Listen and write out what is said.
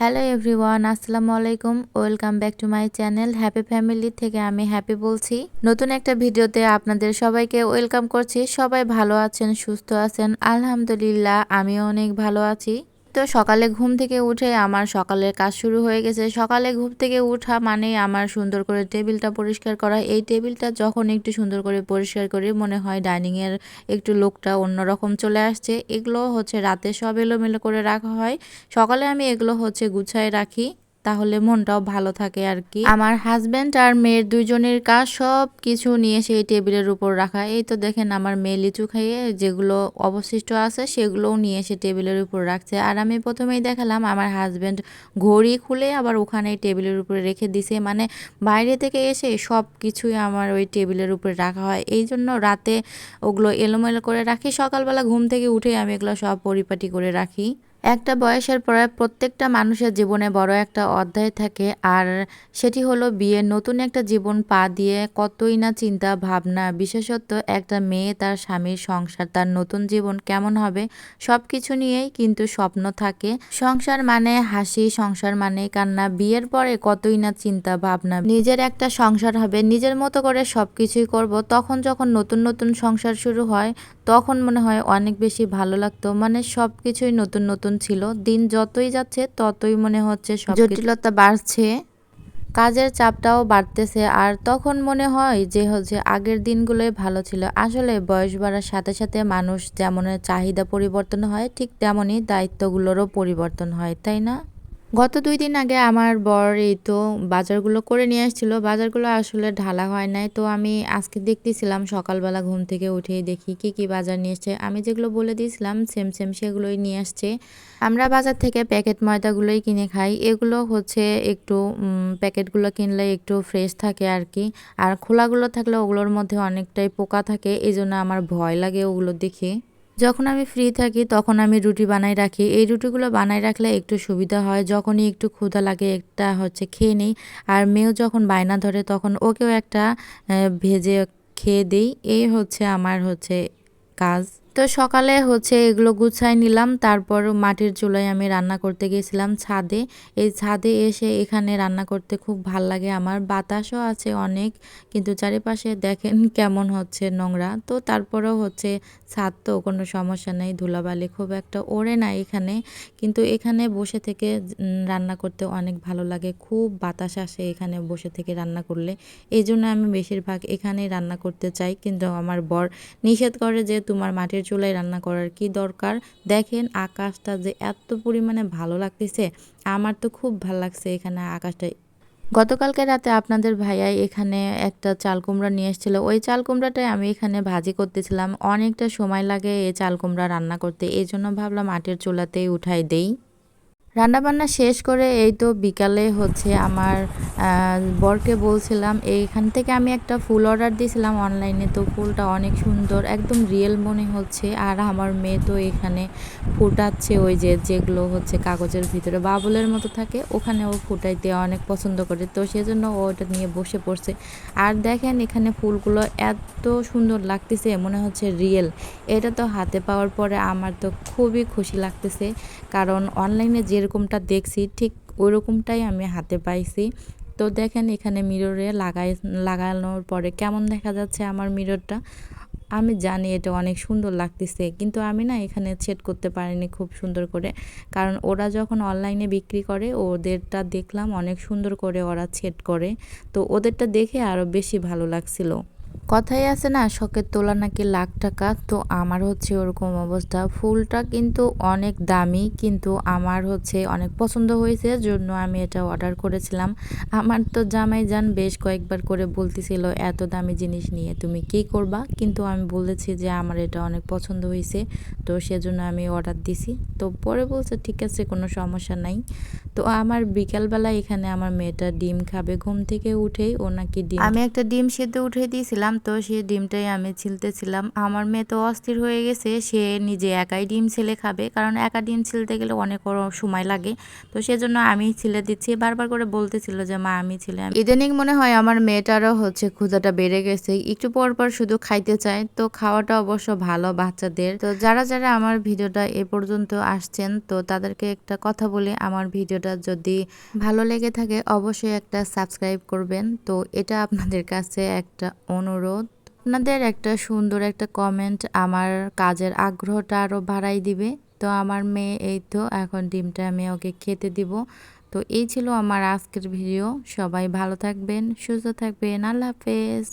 Hello everyone আসসালামু আলাইকুম। Welcome back to my channel happy family থেকে আমি হ্যাপি বলছি। নতুন একটা ভিডিওতে আপনাদের সবাইকে ওয়েলকাম করছি। সবাই ভালো আছেন, সুস্থ আছেন? আলহামদুলিল্লাহ, আমিও অনেক ভালো আছি। তো সকালে ঘুম থেকে উঠে আমার সকালের কাজ শুরু হয়ে গেছে। সকালে ঘুম থেকে উঠা মানে আমার সুন্দর করে টেবিলটা পরিষ্কার করা। এই টেবিলটা যখন একটু সুন্দর করে পরিষ্কার করি, মনে হয় ডাইনিংয়ের একটু লোকটা অন্যরকম চলে আসছে। এগুলো হচ্ছে রাতে সব এলোমেলো করে রাখা হয়। সকালে আমি এগুলো হচ্ছে গুছায় রাখি। তাহলে মনটাও ভালো থাকে আর কি। আমার হাজব্যান্ড আর মেয়ের দুইজনের কাজ সব কিছু নিয়ে সেই টেবিলের উপর রাখা। এই তো দেখেন আমার মেয়ে লিচু খাইয়ে যেগুলো অবশিষ্ট আছে সেগুলোও নিয়ে এসে টেবিলের উপর রাখছে। আর আমি প্রথমেই দেখালাম আমার হাজব্যান্ড ঘড়ি খুলে আবার ওখানে টেবিলের উপরে রেখে দিছে। মানে বাইরে থেকে এসে সব কিছুই আমার ওই টেবিলের উপরে রাখা হয়। এই জন্য রাতে ওগুলো এলোমেলো করে রাখি। সকালবেলা ঘুম থেকে উঠে আমি এগুলো সব পরিপাটি করে রাখি। একটা বয়সের পরে প্রত্যেকটা মানুষের জীবনে বড় একটা অধ্যায় থাকে, আর সেটি হলো বিয়ের নতুন একটা জীবন পা দিয়ে কতই না চিন্তা, ভাবনা বিশেষত একটা মেয়ে তার স্বামীর সংসার, তার নতুন জীবন কেমন হবে সব কিছু নিয়েই কিন্তু স্বপ্ন থাকে। সংসার মানে হাসি, সংসার মানে কান্না, বিয়ের পরে কতই না চিন্তা, ভাবনা। নিজের একটা সংসার হবে, নিজের মতো করে সব কিছুই করব, তখন যখন নতুন নতুন সংসার শুরু হয়, তখন মনে হয় অনেক বেশি ভালো লাগতো মানে সব কিছুই নতুন নতুন ছিল। দিন যতই যাচ্ছে, ততই মনে হচ্ছে জটিলতা বাড়ছে, কাজের চাপটাও বাড়তেছে, আর তখন মনে হয় যে হচ্ছে আগের দিনগুলোই ভালো ছিল। আসলে বয়স বাড়ার সাথে সাথে মানুষ যেমন চাহিদা পরিবর্তন হয়, ঠিক তেমনই দায়িত্বগুলোরও পরিবর্তন হয়, তাই না? গত দুই দিন আগে আমার বর এই তো বাজারগুলো করে নিয়ে আসছিল। বাজারগুলো আসলে ঢালা হয় নাই। তো আমি আজকে দেখতেছিলাম সকালবেলা ঘুম থেকে উঠেই দেখি কি কি বাজার নিয়ে এসছে। আমি যেগুলো বলে দিয়েছিলাম সেম সেম সেগুলোই নিয়ে আসছে। আমরা বাজার থেকে প্যাকেট ময়দাগুলোই কিনে খাই। এগুলো হচ্ছে একটু প্যাকেটগুলো কিনলে একটু ফ্রেশ থাকে আর কি আর খোলাগুলো থাকলে ওগুলোর মধ্যে অনেকটাই পোকা থাকে। এই জন্য আমার ভয় লাগে ওগুলো দেখে। যখন আমি ফ্রি থাকি, তখন আমি রুটি বানাই রাখি। এই রুটিগুলো বানাই রাখলে একটু সুবিধা হয়, যখনই একটু ক্ষুধা লাগে, একটা হচ্ছে খেয়ে নিই। আর মেয়েও যখন বায়না ধরে, তখন ওকেও একটা ভেজে খেয়ে দিই। এই হচ্ছে আমার হচ্ছে কাজ। তো সকালে হচ্ছে এগুলো গুছাই নিলাম। তারপর মাটির চুলায় আমি রান্না করতে গেছিলাম ছাদে। এই ছাদে এসে এখানে রান্না করতে খুব ভালো লাগে আমার। বাতাসও আছে অনেক, কিন্তু চারিপাশে দেখেন কেমন হচ্ছে নোংরা। তো তারপরেও হচ্ছে ছাদ তো কোনো সমস্যা নেই, ধুলাবালি খুব একটা ওড়ে না এখানে। কিন্তু এখানে বসে থেকে রান্না করতে অনেক ভালো লাগে। খুব বাতাস আসে এখানে বসে থেকে রান্না করলে। এই জন্য আমি বেশিরভাগ এখানেই রান্না করতে চাই। কিন্তু আমার বর নিষেধ করে যে, তোমার মাটির চুলায় রান্না করার কি দরকার? দেখেন আকাশটা যে এত পরিমাণে ভালো লাগতেছে, আমার তো খুব ভালো লাগছে এখানে আকাশটা। গতকালকে রাতে আপনাদের ভাইয়াই এখানে একটা চাল কুমড়া নিয়ে এসেছিল। ওই চাল কুমড়াটাই আমি এখানে ভাজি করতেছিলাম। অনেকটা সময় লাগে এই চাল কুমড়া রান্না করতে। এই জন্য ভাবলাম আটের চুলাতেই উঠাই দেই। রান্নাবান্না শেষ করে এই তো বিকালে হচ্ছে আমার বরকে বলছিলাম, এইখান থেকে আমি একটা ফুল অর্ডার দিয়েছিলাম অনলাইনে তো ফুলটা অনেক সুন্দর, একদম রিয়েল মনে হচ্ছে। আর আমার মেয়ে তো এখানে ফুটাচ্ছে, ওই যে যেগুলো হচ্ছে কাগজের ভিতরে বাবুলের মতো থাকে ওখানে ও ফুটাইতে অনেক পছন্দ করে। তো সেজন্য ও ওটা নিয়ে বসে পড়ছে। আর দেখেন এখানে ফুলগুলো এত সুন্দর লাগতেছে, মনে হচ্ছে রিয়েল এটা তো হাতে পাওয়ার পরে আমার তো খুবই খুশি লাগতেছে, কারণ অনলাইনে যে যেরকমটা দেখছি, ঠিক ওই রকমটাই আমি হাতে পাইছি। তো দেখেন এখানে মিররে লাগাই, লাগানোর পরে কেমন দেখা যাচ্ছে আমার মিররটা আমি জানি এটা অনেক সুন্দর লাগতেছে, কিন্তু আমি না এখানে সেট করতে পারিনি খুব সুন্দর করে। কারণ ওরা যখন অনলাইনে বিক্রি করে, ওদেরটা দেখলাম অনেক সুন্দর করে ওরা সেট করে। তো ওদেরটা দেখে আরও বেশি ভালো লাগছিল। কথাই আছে না, শখের তোলা নাকি লাখ টাকা? তো আমার হচ্ছে ওরকম অবস্থা। ফুলটা কিন্তু অনেক দামি, কিন্তু আমার হচ্ছে অনেক পছন্দ হয়েছে, জন্য আমি এটা অর্ডার করেছিলাম। আমার তো জামাই যান বেশ কয়েকবার করে বলতেছিল, এত দামি জিনিস নিয়ে তুমি কি করবা? কিন্তু আমি বলেছি যে আমার এটা অনেক পছন্দ হয়েছে, তো সেজন্য আমি অর্ডার দিছি। তো পরে বলছে, ঠিক আছে, কোনো সমস্যা নাই। তো আমার বিকালবেলা এখানে আমার মেয়েটা ডিম খাবে, ঘুম থেকে উঠেই ও নাকি ডিম আমি একটা ডিম সেদ্ধ উঠে দিয়েছিলাম তো সেই ডিমটাই আমি ছিলতেছিলাম। আমার মেয়ে তো অস্থির হয়ে গেছে, সে নিজে একাই ডিম ছেলে খাবে, কারণ একা ডিম ছিলতে গেলে অনেক সময় লাগে। তো সেজন্য আমি ছিলে দিচ্ছি, বারবার করে বলতেছিল যে, মা, আমি ছিলে ইদানিং মনে হয় আমার মেয়েটারও হচ্ছে ক্ষুধাটা বেড়ে গেছে। একটু পর পর শুধু খাইতে চায়, তো খাওয়াটা অবশ্য ভালো বাচ্চাদের। তো যারা যারা আমার ভিডিওটা এ পর্যন্ত আসছেন, তো তাদেরকে একটা কথা বলি, আমার ভিডিওটা যদি ভালো লেগে থাকে, অবশ্যই একটা সাবস্ক্রাইব করবেন। তো এটা আপনাদের কাছে একটা অনুরোধ। আপনাদের একটা সুন্দর একটা কমেন্ট আমার কাজের আগ্রহটা আরও বাড়াই দিবে। তো আমার মেয়ে, এই তো, এখন ডিমটা আমি ওকে খেতে দিব। তো এই ছিল আমার আজকের ভিডিও সবাই ভালো থাকবেন, সুস্থ থাকবেন। আল্লাহ হাফেজ।